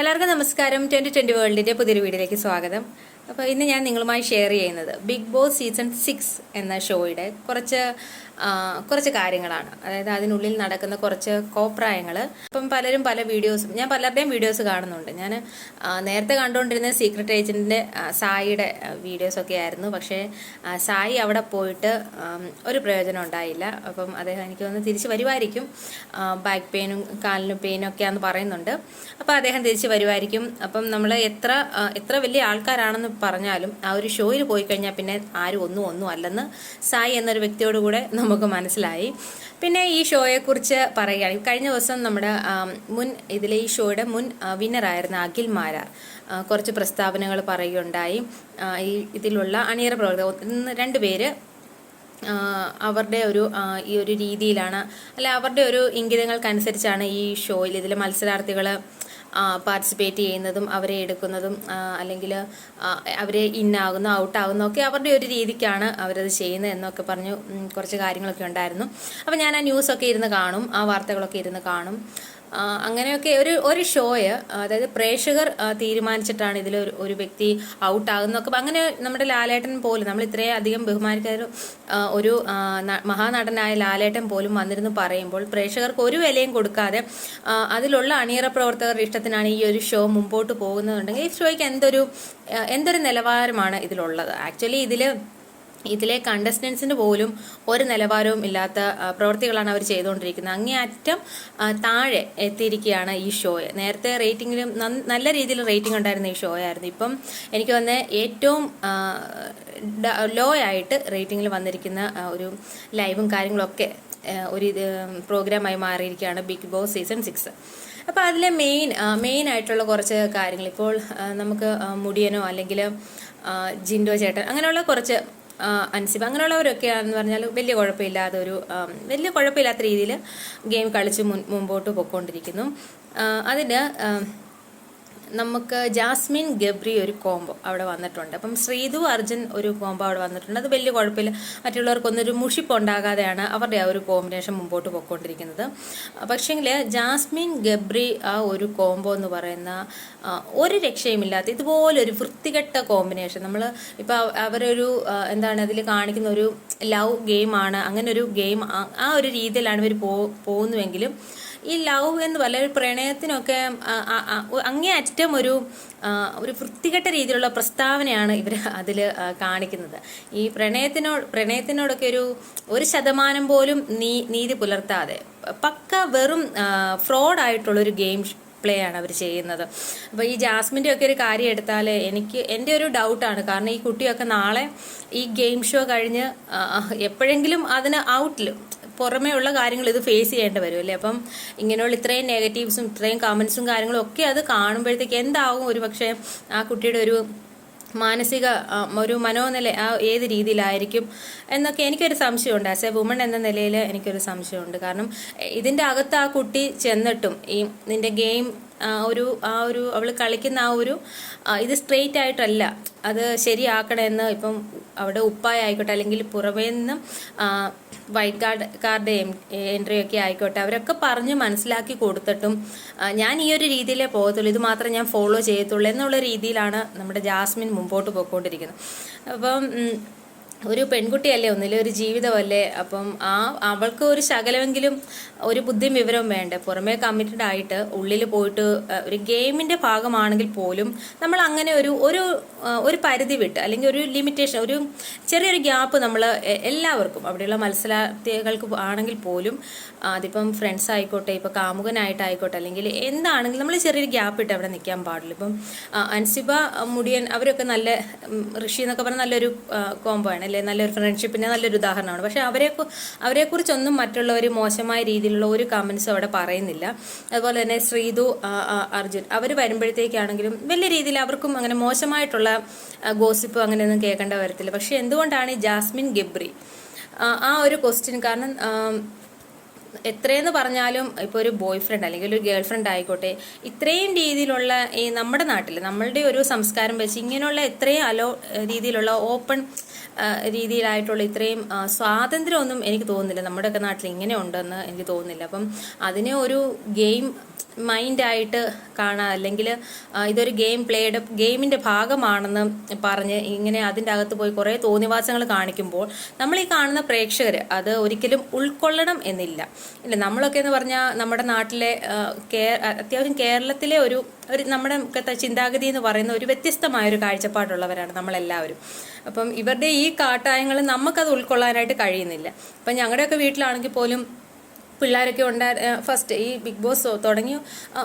എല്ലാവർക്കും നമസ്കാരം. Twenty twenty വേൾഡിന്റെ പുതിയൊരു വീഡിയോയിലേക്ക് സ്വാഗതം. അപ്പോൾ ഇന്ന് ഞാൻ നിങ്ങളുമായി ഷെയർ ചെയ്യുന്നത് ബിഗ് ബോസ് സീസൺ സിക്സ് എന്ന ഷോയുടെ കുറച്ച് കുറച്ച് കാര്യങ്ങളാണ്. അതായത് അതിനുള്ളിൽ നടക്കുന്ന കുറച്ച് കോപ്രായങ്ങൾ ഇപ്പം പലരും പല വീഡിയോസും ഞാൻ പലരുടെയും വീഡിയോസ് കാണുന്നുണ്ട്. ഞാൻ നേരത്തെ കണ്ടുകൊണ്ടിരുന്ന സീക്രട്ട് ഏജന്റിന്റെ സായിയുടെ വീഡിയോസൊക്കെ ആയിരുന്നു. പക്ഷേ സായി അവിടെ പോയിട്ട് ഒരു പ്രയോജനം ഉണ്ടായില്ല. അപ്പം അദ്ദേഹം എനിക്ക് ഒന്ന് തിരിച്ച് വരുമായിരിക്കും. ബാക്ക് പെയിനും കാലിന് പെയിനും ഒക്കെയാണെന്ന് പറയുന്നുണ്ട്. അപ്പോൾ അദ്ദേഹം തിരിച്ച് വരുമായിരിക്കും. അപ്പം നമ്മൾ എത്ര എത്ര വലിയ ആൾക്കാരാണെന്ന് പറഞ്ഞാലും ആ ഒരു ഷോയിൽ പോയി കഴിഞ്ഞാൽ പിന്നെ ആരും ഒന്നും ഒന്നും അല്ലെന്ന് സായി എന്നൊരു വ്യക്തിയോട് കൂടെ നമുക്ക് മനസ്സിലായി. പിന്നെ ഈ ഷോയെക്കുറിച്ച് പറയുകയാണെങ്കിൽ കഴിഞ്ഞ ദിവസം നമ്മുടെ മുൻ ഇതിലെ ഈ ഷോയുടെ മുൻ വിന്നറായിരുന്ന അഖിൽ മാരാർ കുറച്ച് പ്രസ്താവനകൾ പറയുകയുണ്ടായി. ഈ ഇതിലുള്ള അണിയറ പ്രവർത്തകർ രണ്ട് പേര് അവരുടെ ഒരു ഈ ഒരു രീതിയിലാണ് അല്ല അവരുടെ ഒരു ഇംഗിതങ്ങൾക്കനുസരിച്ചാണ് ഈ ഷോയിൽ ഇതിലെ മത്സരാർത്ഥികൾ പാർട്ടിസിപ്പേറ്റ് ചെയ്യുന്നതും അവരെ എടുക്കുന്നതും അല്ലെങ്കിൽ അവരെ ഇന്നാകുന്നു ഔട്ടാകുന്നു ഒക്കെ അവരുടെ ഒരു രീതിക്കാണ് അവരത് ചെയ്യുന്നത് എന്നൊക്കെ പറഞ്ഞു കുറച്ച് കാര്യങ്ങളൊക്കെ ഉണ്ടായിരുന്നു. അപ്പോൾ ഞാൻ ആ ന്യൂസൊക്കെ ഇരുന്ന് കാണും ആ വാർത്തകളൊക്കെ ഇരുന്ന് കാണും. അങ്ങനെയൊക്കെ ഒരു ഒരു ഷോയ് അതായത് പ്രേക്ഷകർ തീരുമാനിച്ചിട്ടാണ് ഇതിൽ ഒരു വ്യക്തി ഔട്ട് ആകുന്നതൊക്കെ അപ്പം അങ്ങനെ നമ്മുടെ ലാലേട്ടൻ പോലും നമ്മൾ ഇത്രയും അധികം ബഹുമാനിക്കുന്ന ഒരു മഹാനടനായ ലാലേട്ടൻ പോലും വന്നിരുന്നു പറയുമ്പോൾ പ്രേക്ഷകർക്ക് ഒരു വിലയും കൊടുക്കാതെ അതിലുള്ള അണിയറ പ്രവർത്തകരുടെ ഇഷ്ടത്തിനാണ് ഈ ഒരു ഷോ മുമ്പോട്ട് പോകുന്നതുണ്ടെങ്കിൽ ഈ ഷോയ്ക്ക് എന്തൊരു എന്തൊരു നിലവാരമാണ് ഇതിലുള്ളത്. ആക്ച്വലി ഇതിൽ ഇതിലെ കണ്ടസ്റ്റൻസിന് പോലും ഒരു നിലവാരവും ഇല്ലാത്ത പ്രവൃത്തികളാണ് അവർ ചെയ്തുകൊണ്ടിരിക്കുന്നത്. അങ്ങേയറ്റം താഴെ എത്തിയിരിക്കുകയാണ് ഈ ഷോയെ നേരത്തെ റേറ്റിംഗിലും നല്ല രീതിയിൽ റേറ്റിംഗ് ഉണ്ടായിരുന്ന ഈ ഷോ ആയിരുന്നു. ഇപ്പം എനിക്ക് വന്ന് ഏറ്റവും ലോ ആയിട്ട് റേറ്റിംഗിൽ വന്നിരിക്കുന്ന ഒരു ലൈവും കാര്യങ്ങളൊക്കെ ഒരു പ്രോഗ്രാമായി മാറിയിരിക്കുകയാണ് ബിഗ് ബോസ് സീസൺ സിക്സ് അപ്പോൾ അതിലെ മെയിൻ മെയിൻ ആയിട്ടുള്ള കുറച്ച് കാര്യങ്ങൾ. ഇപ്പോൾ നമുക്ക് മുടിയനോ അല്ലെങ്കിൽ ജിൻഡോ ചേട്ടൻ അങ്ങനെയുള്ള കുറച്ച് അൻസിബ അങ്ങനെയുള്ളവരൊക്കെയാണെന്ന് പറഞ്ഞാൽ വലിയ കുഴപ്പമില്ലാതെ ഒരു വലിയ കുഴപ്പമില്ലാത്ത രീതിയിൽ ഗെയിം കളിച്ച് മുൻ മുമ്പോട്ട് പൊയ്ക്കൊണ്ടിരിക്കുന്നു അതിന് നമുക്ക് ജാസ്മിൻ ഗബ്രി ഒരു കോംബോ അവിടെ വന്നിട്ടുണ്ട്. അപ്പം ശ്രീതു അർജുൻ ഒരു കോംബോ അവിടെ വന്നിട്ടുണ്ട്. അത് വലിയ കുഴപ്പമില്ല. മറ്റുള്ളവർക്കൊന്നൊരു ഒരു മുഷിപ്പ് ഉണ്ടാകാതെയാണ് അവരുടെ ആ ഒരു കോമ്പിനേഷൻ മുമ്പോട്ട് പോയിക്കൊണ്ടിരിക്കുന്നത്. പക്ഷേങ്കിൽ ജാസ്മിൻ ഗബ്രി ആ ഒരു കോംബോ എന്ന് പറയുന്ന ഒരു രക്ഷയുമില്ലാത്ത ഇതുപോലെ ഒരു വൃത്തികെട്ട കോമ്പിനേഷൻ. നമ്മൾ ഇപ്പോൾ അവരൊരു എന്താണ് അതിൽ കാണിക്കുന്ന ഒരു ലവ് ഗെയിമാണ്. അങ്ങനെ ഒരു ഗെയിം ആ ഒരു രീതിയിലാണ് ഇവർ പോകുന്നുവെങ്കിലും ഈ ലവ് എന്ന് പറയുന്ന ഒരു പ്രണയത്തിനൊക്കെ ആ, ആ, ആ, അങ്ങേ അറ്റം ഒരു ഒരു വൃത്തികെട്ട രീതിയിലുള്ള പ്രസ്താവനയാണ് ഇവർ അതിൽ കാണിക്കുന്നത്. ഈ പ്രണയത്തിനോ പ്രണയത്തിനോടൊക്കെ ഒരു ഒരു ശതമാനം പോലും നീ നീതി പുലർത്താതെ പക്ക വെറും ഫ്രോഡായിട്ടുള്ളൊരു ഗെയിം പ്ലേ ആണ് അവർ ചെയ്യുന്നത്. അപ്പോൾ ഈ ജാസ്മിന്റെ ഒക്കെ ഒരു കാര്യം എടുത്താൽ എനിക്ക് എന്റെ ഒരു ഡൗട്ടാണ് കാരണം ഈ കുട്ടിയൊക്കെ നാളെ ഈ ഗെയിം ഷോ കഴിഞ്ഞ് എപ്പോഴെങ്കിലും അതിന് ഔട്ടിൽ പുറമേ ഉള്ള കാര്യങ്ങൾ ഇത് ഫേസ് ചെയ്യേണ്ടി വരും അല്ലേ? അപ്പം ഇങ്ങനെയുള്ള ഇത്രയും നെഗറ്റീവ്സും ഇത്രയും കമൻസും കാര്യങ്ങളും ഒക്കെ അത് കാണുമ്പോഴത്തേക്ക് എന്താവും ഒരു പക്ഷേ ആ കുട്ടിയുടെ ഒരു മാനസിക ഒരു മനോനില ആ ഏത് രീതിയിലായിരിക്കും എന്നൊക്കെ എനിക്കൊരു സംശയമുണ്ട്. ആസ് എ വുമൺ എന്ന നിലയിൽ എനിക്കൊരു സംശയമുണ്ട്. കാരണം ഇതിന്റെ അകത്ത് ആ കുട്ടി ചെന്നിട്ടും ഈ നിന്റെ ഗെയിം ഒരു ആ ഒരു അവൾ കളിക്കുന്ന ആ ഒരു ഇത് സ്ട്രെയിറ്റ് ആയിട്ടല്ല. അത് ശരിയാക്കണമെന്ന് ഇപ്പം അവിടെ ഉപ്പായ ആയിക്കോട്ടെ അല്ലെങ്കിൽ പുറമേ നിന്നും വൈറ്റ് കാർഡ് കാർഡ് എൻട്രി ഒക്കെ ആയിക്കോട്ടെ അവരൊക്കെ പറഞ്ഞ് മനസ്സിലാക്കി കൊടുത്തിട്ടും ഞാൻ ഈ ഒരു രീതിയിലേ പോകത്തുള്ളൂ. ഇത് മാത്രമേ ഞാൻ ഫോളോ ചെയ്യത്തുള്ളൂ എന്നുള്ള രീതിയിലാണ് നമ്മുടെ ജാസ്മിൻ മുമ്പോട്ട് പോയിക്കൊണ്ടിരിക്കുന്നത്. അപ്പം ഒരു പെൺകുട്ടിയല്ലേ ഒന്നിലെ ഒരു ജീവിതമല്ലേ? അപ്പം ആ അവൾക്ക് ഒരു ശകലമെങ്കിലും ഒരു ബുദ്ധിയും വിവരവും വേണ്ടേ? പുറമേ കമ്മിറ്റഡ് ആയിട്ട് ഉള്ളിൽ പോയിട്ട് ഒരു ഗെയിമിന്റെ ഭാഗമാണെങ്കിൽ പോലും നമ്മൾ അങ്ങനെ ഒരു ഒരു ഒരു പരിധി വിട്ട് അല്ലെങ്കിൽ ഒരു ലിമിറ്റേഷൻ ഒരു ചെറിയൊരു ഗ്യാപ്പ് നമ്മൾ എല്ലാവർക്കും അവിടെയുള്ള മത്സരാർത്ഥികൾക്ക് ആണെങ്കിൽ പോലും അതിപ്പം ഫ്രണ്ട്സ് ആയിക്കോട്ടെ ഇപ്പം കാമുകനായിട്ടായിക്കോട്ടെ അല്ലെങ്കിൽ എന്താണെങ്കിലും നമ്മൾ ചെറിയൊരു ഗ്യാപ്പ് ഇട്ട് അവിടെ നിൽക്കാൻ പാടുള്ളൂ ഇപ്പം അൻസിബ മുടിയൻ അവരൊക്കെ നല്ല ഋഷി എന്നൊക്കെ പറഞ്ഞാൽ നല്ലൊരു കോംബോ ആണ്. അല്ലെ നല്ലൊരു ഫ്രണ്ട്ഷിപ്പിന് നല്ലൊരു ഉദാഹരണമാണ്. പക്ഷെ അവരെ അവരെക്കുറിച്ചൊന്നും മറ്റുള്ളവർ മോശമായ രീതിയിലുള്ള ഒരു കമൻസും അവിടെ പറയുന്നില്ല. അതുപോലെ തന്നെ ശ്രീതു അർജുൻ അവർ വരുമ്പോഴത്തേക്കാണെങ്കിലും വലിയ രീതിയിൽ അവർക്കും അങ്ങനെ മോശമായിട്ടുള്ള ഗോസിപ്പ് അങ്ങനെയൊന്നും കേൾക്കേണ്ട വരത്തില്ല. പക്ഷെ എന്തുകൊണ്ടാണ് ഈ ജാസ്മിൻ ഗബ്രി ആ, ഒരു ക്വസ്റ്റ്യൻ കാരണം എത്രയെന്ന് പറഞ്ഞാലും ഇപ്പോൾ ഒരു ബോയ് ഫ്രണ്ട് അല്ലെങ്കിൽ ഒരു ഗേൾ ഫ്രണ്ട് ആയിക്കോട്ടെ ഇത്രയും രീതിയിലുള്ള ഈ നമ്മുടെ നാട്ടിൽ നമ്മളുടെ ഒരു സംസ്കാരം വെച്ച് ഇങ്ങനെയുള്ള ഇത്രയും അലോ രീതിയിലുള്ള ഓപ്പൺ രീതിയിലായിട്ടുള്ള ഇത്രയും സ്വാതന്ത്ര്യമൊന്നും എനിക്ക് തോന്നുന്നില്ല. നമ്മുടെയൊക്കെ നാട്ടിൽ ഇങ്ങനെ ഉണ്ടെന്ന് എനിക്ക് തോന്നുന്നില്ല. അപ്പം അതിനെ ഒരു ഗെയിം മൈൻഡായിട്ട് കാണാം അല്ലെങ്കിൽ ഇതൊരു ഗെയിം പ്ലേയുടെ ഗെയിമിന്റെ ഭാഗമാണെന്ന് പറഞ്ഞ് ഇങ്ങനെ അതിന്റെ അകത്ത് പോയി കുറേ തോന്നിവാസങ്ങൾ കാണിക്കുമ്പോൾ നമ്മൾ ഈ കാണുന്ന പ്രേക്ഷകർ അത് ഒരിക്കലും ഉൾക്കൊള്ളണം എന്നില്ല. ഇല്ല നമ്മളൊക്കെ എന്ന് പറഞ്ഞാൽ നമ്മുടെ നാട്ടിലെ കേ അത്യാവശ്യം കേരളത്തിലെ ഒരു ഒരു നമ്മുടെ ചിന്താഗതി എന്ന് പറയുന്ന ഒരു വ്യത്യസ്തമായ ഒരു കാഴ്ചപ്പാടുള്ളവരാണ് നമ്മളെല്ലാവരും. അപ്പം ഇവരുടെ ഈ കാട്ടായങ്ങൾ നമുക്കത് ഉൾക്കൊള്ളാനായിട്ട് കഴിയുന്നില്ല. അപ്പം ഞങ്ങളുടെയൊക്കെ വീട്ടിലാണെങ്കിൽ പോലും പിള്ളേരൊക്കെ ഉണ്ടാ ഫസ്റ്റ് ഈ ബിഗ് ബോസ് തുടങ്ങി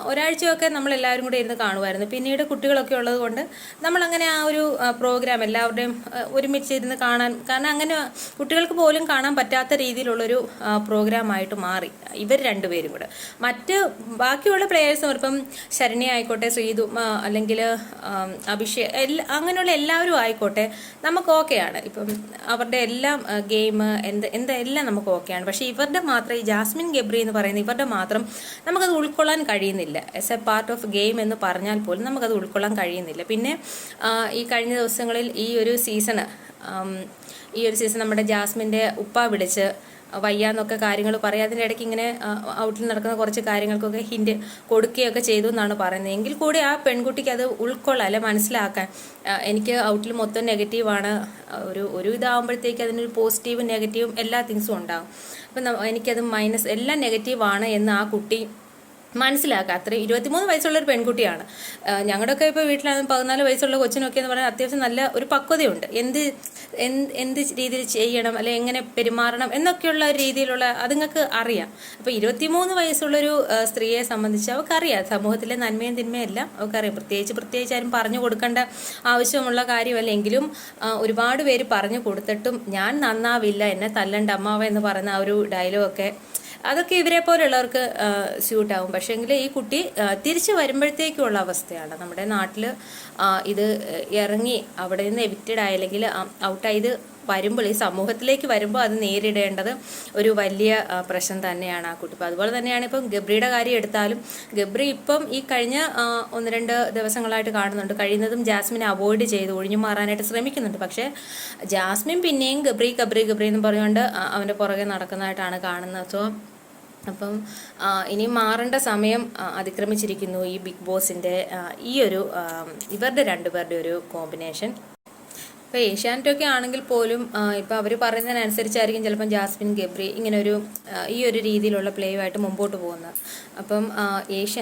ഒരാഴ്ചയൊക്കെ നമ്മൾ എല്ലാവരും കൂടെ ഇരുന്ന് കാണുമായിരുന്നു. പിന്നീട് കുട്ടികളൊക്കെ ഉള്ളത് കൊണ്ട് നമ്മളങ്ങനെ ആ ഒരു പ്രോഗ്രാം എല്ലാവരുടെയും ഒരുമിച്ച് ഇരുന്ന് കാണാൻ കാരണം അങ്ങനെ കുട്ടികൾക്ക് പോലും കാണാൻ പറ്റാത്ത രീതിയിലുള്ളൊരു പ്രോഗ്രാമായിട്ട് മാറി ഇവർ രണ്ടുപേരും കൂടെ. മറ്റ് ബാക്കിയുള്ള പ്ലേയേഴ്സും ഇപ്പം ശരണി ആയിക്കോട്ടെ ശ്രീതു അല്ലെങ്കിൽ അഭിഷേക് എല്ലാ അങ്ങനെയുള്ള എല്ലാവരും ആയിക്കോട്ടെ നമുക്ക് ഓക്കെയാണ് ഇപ്പം അവരുടെ എല്ലാം ഗെയിം എന്ത് എന്താ എല്ലാം നമുക്ക് ഓക്കെയാണ് പക്ഷേ ഇവരുടെ മാത്രം ഈ ജാസ്മിൻ ഗബ്രി എന്ന് പറയുന്ന ഇവരുടെ മാത്രം നമുക്കത് ഉൾക്കൊള്ളാൻ കഴിയുന്നില്ല. As a part of game എന്ന് പറഞ്ഞാൽ പോലും നമുക്കത് ഉൾക്കൊള്ളാൻ കഴിയുന്നില്ല. പിന്നെ ഈ കഴിഞ്ഞ ദിവസങ്ങളിൽ ഈ ഒരു സീസണ് ഈ ഒരു സീസൺ നമ്മുടെ ജാസ്മിന്റെ ഉപ്പ വിളിച്ച് വയ്യാന്നൊക്കെ കാര്യങ്ങൾ പറയും. അതിന്റെ ഇടയ്ക്ക് ഇങ്ങനെ ഔട്ടിൽ നടക്കുന്ന കുറച്ച് കാര്യങ്ങൾക്കൊക്കെ ഹിൻഡ് കൊടുക്കുകയൊക്കെ ചെയ്തു എന്നാണ് പറയുന്നത്. എങ്കിൽ കൂടി ആ പെൺകുട്ടിക്ക് അത് ഉൾക്കൊള്ളാം അല്ലെ മനസ്സിലാക്കാൻ. എനിക്ക് ഔട്ടിൽ മൊത്തം നെഗറ്റീവാണ് ഒരു ഒരു ഇതാകുമ്പോഴത്തേക്ക് അതിനൊരു പോസിറ്റീവും നെഗറ്റീവും എല്ലാ തിങ്സും ഉണ്ടാകും അപ്പം എനിക്കത് മൈനസ് എല്ലാം നെഗറ്റീവാണ് എന്ന് ആ കുട്ടി മനസ്സിലാക്കുക അത്രയും ഇരുപത്തിമൂന്ന് വയസ്സുള്ള ഒരു പെൺകുട്ടിയാണ്. ഞങ്ങളുടെയൊക്കെ ഇപ്പോൾ വീട്ടിലാണ് പതിനാല് വയസ്സുള്ള കൊച്ചിനൊക്കെ എന്ന് പറഞ്ഞാൽ അത്യാവശ്യം നല്ല ഒരു പക്വതയുണ്ട്. എന്ത് എന്ത് രീതിയിൽ ചെയ്യണം അല്ലെ എങ്ങനെ പെരുമാറണം എന്നൊക്കെയുള്ള രീതിയിലുള്ള അതുങ്ങൾക്ക് അറിയാം. അപ്പോൾ ഇരുപത്തിമൂന്ന് വയസ്സുള്ളൊരു സ്ത്രീയെ സംബന്ധിച്ച് അവർക്കറിയാം സമൂഹത്തിലെ നന്മയും തിന്മയും എല്ലാം അവർക്കറിയാം പ്രത്യേകിച്ച് പ്രത്യേകിച്ച് ആരും പറഞ്ഞു കൊടുക്കേണ്ട ആവശ്യമുള്ള കാര്യമല്ലെങ്കിലും ഒരുപാട് പേര് പറഞ്ഞു കൊടുത്തിട്ടും ഞാൻ നന്നാവില്ല എന്നെ തല്ലണ്ട അമ്മാവ എന്ന് പറയുന്ന ആ ഒരു ഡയലോഗൊക്കെ അതൊക്കെ ഇവരെ പോലുള്ളവർക്ക് സ്യൂട്ടാവും. പക്ഷേങ്കിൽ ഈ കുട്ടി തിരിച്ചു വരുമ്പോഴത്തേക്കുള്ള അവസ്ഥയാണ്. നമ്മുടെ നാട്ടിൽ ഇത് ഇറങ്ങി അവിടെ നിന്ന് എവിക്റ്റഡ് ആയില്ലെങ്കിൽ ഔട്ടായത് വരുമ്പോൾ ഈ സമൂഹത്തിലേക്ക് വരുമ്പോൾ അത് നേരിടേണ്ടത് ഒരു വലിയ പ്രശ്നം തന്നെയാണ് ആ കുട്ടി. ഇപ്പം അതുപോലെ തന്നെയാണ് ഇപ്പം ഗബ്രിയുടെ കാര്യം എടുത്താലും ഗബ്രി ഇപ്പം ഈ കഴിഞ്ഞ ഒന്ന് രണ്ട് ദിവസങ്ങളായിട്ട് കാണുന്നുണ്ട്. കഴിയുന്നതും ജാസ്മിനെ അവോയ്ഡ് ചെയ്ത് ഒഴിഞ്ഞു മാറാനായിട്ട് ശ്രമിക്കുന്നുണ്ട്. പക്ഷേ ജാസ്മിൻ പിന്നെയും ഗബ്രി ഗബ്രി ഗബ്രി എന്ന് പറഞ്ഞുകൊണ്ട് അവന്റെ പുറകെ നടക്കുന്നതായിട്ടാണ് കാണുന്നത്. സോ അപ്പം ഇനി മാറേണ്ട സമയം അതിക്രമിച്ചിരിക്കുന്നു ഈ ബിഗ് ബോസിന്റെ ഈ ഒരു ഇവരുടെ രണ്ടുപേരുടെ ഒരു കോമ്പിനേഷൻ. ഇപ്പോൾ ഏഷ്യാനെറ്റൊക്കെ ആണെങ്കിൽ പോലും ഇപ്പോൾ അവർ പറയുന്നതിനനുസരിച്ചായിരിക്കും ചിലപ്പം ജാസ്മിൻ ഗബ്രി ഇങ്ങനെ ഒരു ഈ ഒരു രീതിയിലുള്ള പ്ലേ ആയിട്ട് മുമ്പോട്ട് പോകുന്നത് അപ്പം ഏഷ്യ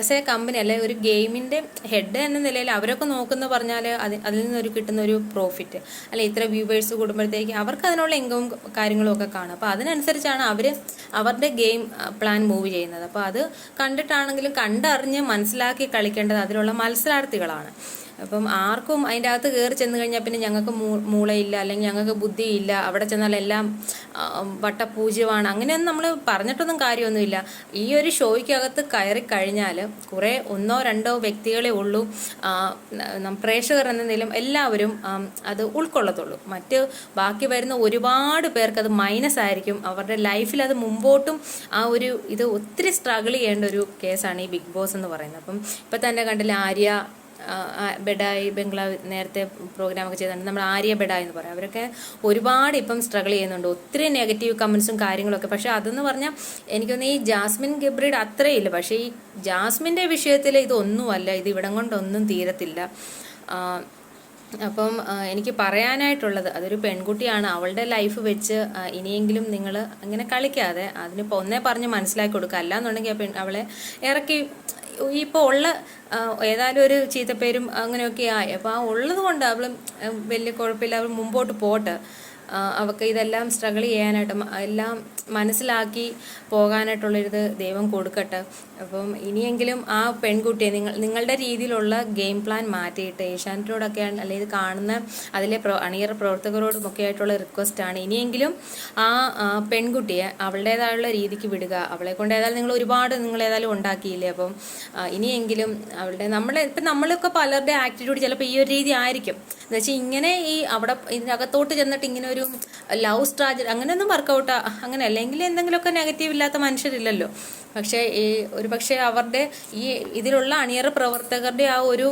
എസ് എ കമ്പനി അല്ലെ ഒരു ഗെയിമിന്റെ ഹെഡ് എന്ന നിലയിൽ അവരൊക്കെ നോക്കുന്ന പറഞ്ഞാൽ അത് അതിൽ നിന്നൊരു കിട്ടുന്ന ഒരു പ്രോഫിറ്റ് അല്ലെ ഇത്ര വ്യൂവേഴ്സ് കൂടുമ്പോഴത്തേക്ക് അവർക്ക് അതിനുള്ള ഇൻകവും കാര്യങ്ങളും ഒക്കെ കാണും. അപ്പോൾ അതിനനുസരിച്ചാണ് അവർ അവരുടെ ഗെയിം പ്ലാൻ മൂവ് ചെയ്യുന്നത്. അപ്പോൾ അത് കണ്ടിട്ടാണെങ്കിലും കണ്ടറിഞ്ഞ് മനസ്സിലാക്കി കളിക്കേണ്ടത് അതിലുള്ള മത്സരാർത്ഥികളാണ്. അപ്പം ആർക്കും അതിന്റെ അകത്ത് കയറി ചെന്ന് കഴിഞ്ഞാൽ പിന്നെ ഞങ്ങൾക്ക് മൂളയില്ല അല്ലെങ്കിൽ ഞങ്ങൾക്ക് ബുദ്ധിയില്ല. അവിടെ ചെന്നാൽ എല്ലാം വട്ടപൂജ്യമാണ്. അങ്ങനെയൊന്നും നമ്മൾ പറഞ്ഞിട്ടൊന്നും കാര്യമൊന്നുമില്ല. ഈ ഒരു ഷോയ്ക്കകത്ത് കയറി കഴിഞ്ഞാൽ കുറേ ഒന്നോ രണ്ടോ വ്യക്തികളെ ഉള്ളൂ. പ്രേക്ഷകർ എന്ന എല്ലാവരും അത് ഉൾക്കൊള്ളത്തുള്ളൂ. മറ്റ് ബാക്കി വരുന്ന ഒരുപാട് പേർക്ക് അത് മൈനസ് ആയിരിക്കും. അവരുടെ ലൈഫിൽ അത് മുമ്പോട്ടും ആ ഒരു ഇത് ഒത്തിരി സ്ട്രഗിൾ ചെയ്യേണ്ട ഒരു കേസാണ് ഈ ബിഗ് ബോസ് എന്ന് പറയുന്നത്. അപ്പം ഇപ്പം തന്നെ കണ്ടില്ല ആര്യ ബെഡായി ബംഗ്ലാവ് നേരത്തെ പ്രോഗ്രാമൊക്കെ ചെയ്തിട്ടുണ്ട് നമ്മൾ ആര്യ ബെഡായി എന്ന് പറയും. അവരൊക്കെ ഒരുപാട് ഇപ്പം സ്ട്രഗിൾ ചെയ്യുന്നുണ്ട്. ഒത്തിരി നെഗറ്റീവ് കമൻസും കാര്യങ്ങളൊക്കെ. പക്ഷേ അതെന്ന് പറഞ്ഞാൽ എനിക്കൊന്ന് ഈ ജാസ്മിൻ ഗബ്രിയുടെ അത്രയില്ല പക്ഷേ ഈ ജാസ്മിന്റെ വിഷയത്തിൽ ഇതൊന്നുമല്ല. ഇത് ഇവിടം കൊണ്ടൊന്നും തീരത്തില്ല. അപ്പം എനിക്ക് പറയാനായിട്ടുള്ളത് അതൊരു പെൺകുട്ടിയാണ്. അവളുടെ ലൈഫ് വെച്ച് ഇനിയെങ്കിലും നിങ്ങൾ അങ്ങനെ കളിക്കാതെ അതിനിപ്പോൾ ഒന്നേ പറഞ്ഞ് മനസ്സിലാക്കി കൊടുക്കുക. അല്ലാന്നുണ്ടെങ്കിൽ ആ പെൺ അവളെ ഇറക്കി ഇപ്പോൾ ഉള്ള ഏതായാലും ഒരു ചീത്തപ്പേരും അങ്ങനെയൊക്കെ ആയി. അപ്പോൾ ആ ഉള്ളത് കൊണ്ട് അവൾ വലിയ കുഴപ്പമില്ല അവൾ മുമ്പോട്ട് പോട്ടെ. ആ, അവൾക്ക് ഇതെല്ലാം സ്ട്രഗിൾ ചെയ്യാനായിട്ട് എല്ലാം മനസ്സിലാക്കി പോകാനായിട്ടുള്ളൊരിത് ദൈവം കൊടുക്കട്ടെ. അപ്പം ഇനിയെങ്കിലും ആ പെൺകുട്ടിയെ നിങ്ങൾ നിങ്ങളുടെ രീതിയിലുള്ള ഗെയിം പ്ലാൻ മാറ്റിയിട്ട് ഏഷ്യാനെറ്റിനോടൊക്കെ അല്ലെങ്കിൽ കാണുന്ന അതിലെ പ്രോ അണിയറ പ്രവർത്തകരോടും ഒക്കെ ആയിട്ടുള്ള റിക്വസ്റ്റാണ് ഇനിയെങ്കിലും ആ ആ, പെൺകുട്ടിയെ അവളുടേതായുള്ള രീതിക്ക് വിടുക. അവളെ കൊണ്ട് ഏതായാലും നിങ്ങൾ ഒരുപാട് നിങ്ങൾ ഏതായാലും ഉണ്ടാക്കിയില്ലേ? അപ്പം ഇനിയെങ്കിലും അവളുടെ നമ്മളെ ഇപ്പം നമ്മളൊക്കെ പലരുടെ ആറ്റിറ്റ്യൂഡ് ചിലപ്പോൾ ഈ ഒരു രീതി ആയിരിക്കും. എന്ന് വെച്ചാൽ ഇങ്ങനെ ഈ അവിടെ ഇതിനകത്തോട്ട് ചെന്നിട്ട് ഇങ്ങനെ ഒരു ലവ് സ്ട്രാജ അങ്ങനെയൊന്നും വർക്കൗട്ട് അങ്ങനെ അല്ലെങ്കിൽ എന്തെങ്കിലുമൊക്കെ നെഗറ്റീവ് ഇല്ലാത്ത മനുഷ്യരില്ലല്ലോ. പക്ഷേ ഈ ഒരു പക്ഷേ അവരുടെ ഈ ഇതിലുള്ള അണിയറ പ്രവർത്തകരുടെ ആ ഒരു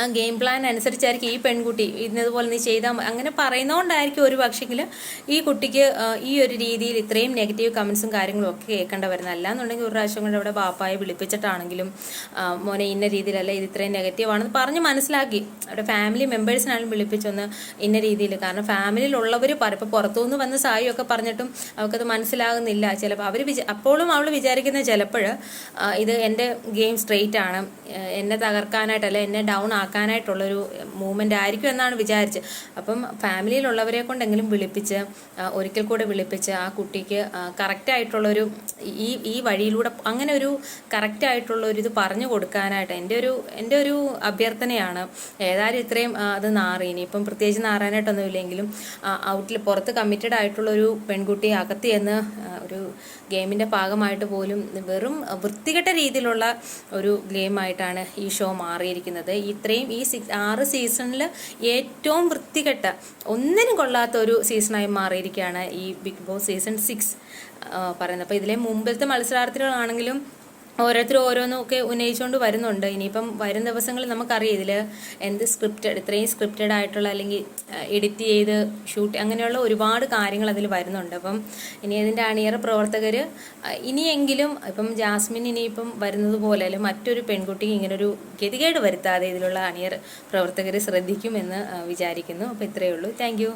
ആ ഗെയിം പ്ലാൻ അനുസരിച്ചായിരിക്കും ഈ പെൺകുട്ടി ഇന്നതുപോലെ നീ ചെയ്താൽ അങ്ങനെ പറയുന്നതുകൊണ്ടായിരിക്കും ഒരു പക്ഷെങ്കിൽ ഈ കുട്ടിക്ക് ഈ ഒരു രീതിയിൽ ഇത്രയും നെഗറ്റീവ് കമൻസും കാര്യങ്ങളും ഒക്കെ കേൾക്കേണ്ട വരുന്നത്. അല്ലാന്നുണ്ടെങ്കിൽ ഒരു പ്രാവശ്യം കൊണ്ട് അവിടെ ബാപ്പായെ വിളിപ്പിച്ചിട്ടാണെങ്കിലും മോനെ ഇന്ന രീതിയിലല്ല ഇത് ഇത്രയും നെഗറ്റീവ് ആണെന്ന് പറഞ്ഞ് മനസ്സിലാക്കി. അവിടെ ഫാമിലി മെമ്പേഴ്സിനാണെങ്കിലും വിളിപ്പിച്ചൊന്ന് ഇന്ന രീതിയിൽ. കാരണം ഫാമിലിയിലുള്ളവർ ഇപ്പോൾ പുറത്തുനിന്ന് വന്ന സായിയൊക്കെ പറഞ്ഞിട്ടും അവർക്കത് മനസ്സിലാകുന്നില്ല. ചിലപ്പോൾ അവർ വിചാ അപ്പോഴും അവൾ വിചാരിക്കുന്നത് ചിലപ്പോൾ ഇത് എന്റെ ഗെയിം സ്ട്രെയിറ്റ് ആണ് എന്നെ തകർക്കാനായിട്ടല്ല എന്നെ ഡൗൺ ആക്കാനായിട്ടുള്ളൊരു മൂവ്മെന്റ് ആയിരിക്കും എന്നാണ് വിചാരിച്ചത്. അപ്പം ഫാമിലിയിലുള്ളവരെ കൊണ്ടെങ്കിലും വിളിപ്പിച്ച് ഒരിക്കൽ കൂടെ വിളിപ്പിച്ച് ആ കുട്ടിക്ക് കറക്റ്റായിട്ടുള്ളൊരു ഈ ഈ വഴിയിലൂടെ അങ്ങനെ ഒരു കറക്റ്റായിട്ടുള്ളൊരു ഇത് പറഞ്ഞു കൊടുക്കാനായിട്ട് എന്റെ ഒരു എന്റെ ഒരു അഭ്യർത്ഥനയാണ്. ഏതായാലും ഇത്രയും അത് നാറി. ഇനിയിപ്പം പ്രത്യേകിച്ച് നാറാനായിട്ടൊന്നുമില്ലെങ്കിലും ഔട്ടിൽ പുറത്ത് കമ്മിറ്റഡ് ആയിട്ടുള്ളൊരു പെൺകുട്ടി അകത്ത് ചെന്ന് ഒരു ഗെയിമിന്റെ ഭാഗമായിട്ട് പോലും വെറും വൃത്തികെട്ട രീതിയിലുള്ള ഒരു ഗെയിമായിട്ടാണ് ഈ ഷോ മാറിയിരിക്കുന്നത്. ഇത്രയും ഈ സി ആറ് സീസണിൽ ഏറ്റവും വൃത്തികെട്ട ഒന്നിനും കൊള്ളാത്ത ഒരു സീസണായി മാറിയിരിക്കുകയാണ് ഈ ബിഗ് ബോസ് സീസൺ സിക്സ് പറയുന്നത്. അപ്പോൾ ഇതിലെ മുമ്പിലത്തെ മത്സരാർത്ഥികളാണെങ്കിലും ഓരോരുത്തരും ഓരോന്നും ഒക്കെ ഉന്നയിച്ചുകൊണ്ട് വരുന്നുണ്ട്. ഇനിയിപ്പം വരും ദിവസങ്ങളിൽ നമുക്കറിയാം ഇതിൽ എന്ത് സ്ക്രിപ്റ്റഡ് ഇത്രയും സ്ക്രിപ്റ്റഡ് ആയിട്ടുള്ള അല്ലെങ്കിൽ എഡിറ്റ് ചെയ്ത് ഷൂട്ട് അങ്ങനെയുള്ള ഒരുപാട് കാര്യങ്ങൾ അതിൽ വരുന്നുണ്ട്. അപ്പം ഇനി അതിന്റെ അണിയറ പ്രവർത്തകർ ഇനിയെങ്കിലും ഇപ്പം ജാസ്മിൻ ഇനിയിപ്പം വരുന്നത് പോലെ അല്ലെങ്കിൽ മറ്റൊരു പെൺകുട്ടിക്ക് ഇങ്ങനൊരു ഗതികേട് വരുത്താതെ ഇതിലുള്ള അണിയർ പ്രവർത്തകർ ശ്രദ്ധിക്കുമെന്ന് വിചാരിക്കുന്നു. അപ്പോൾ ഇത്രയേ ഉള്ളൂ. താങ്ക്